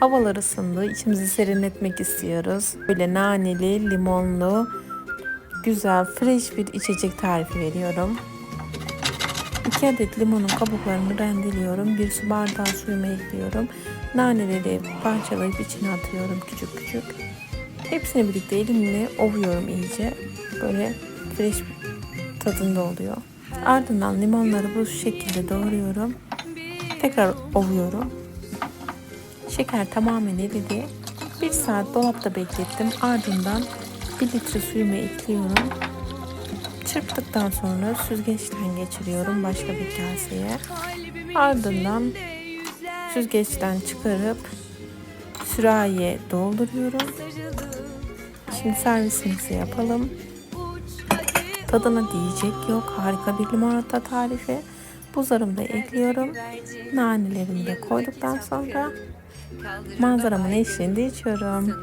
Havalar ısındı. içimizi serinletmek istiyoruz. Böyle naneli, limonlu, güzel, fresh bir içecek tarifi veriyorum. 2 adet limonun kabuklarını rendeliyorum. Bir su bardağı suyuma ekliyorum. Naneleri parçalayıp içine atıyorum küçük küçük. Hepsini birlikte elimle ovuyorum iyice. Böyle fresh tadında oluyor. Ardından limonları bu şekilde doğruyorum. Tekrar ovuyorum. Şeker tamamen eridi. Bir saat dolapta beklettim. Ardından 1 litre suyumu ekliyorum. Çırptıktan sonra süzgeçten geçiriyorum başka bir kaseye. Ardından süzgeçten çıkarıp sürahiye dolduruyorum. Şimdi servisimizi yapalım. Tadına diyecek yok. Harika bir limonata tarifi. Buzlarımı da ekliyorum. Nanelerimi de koyduktan sonra manzaramın eşliğinde içiyorum.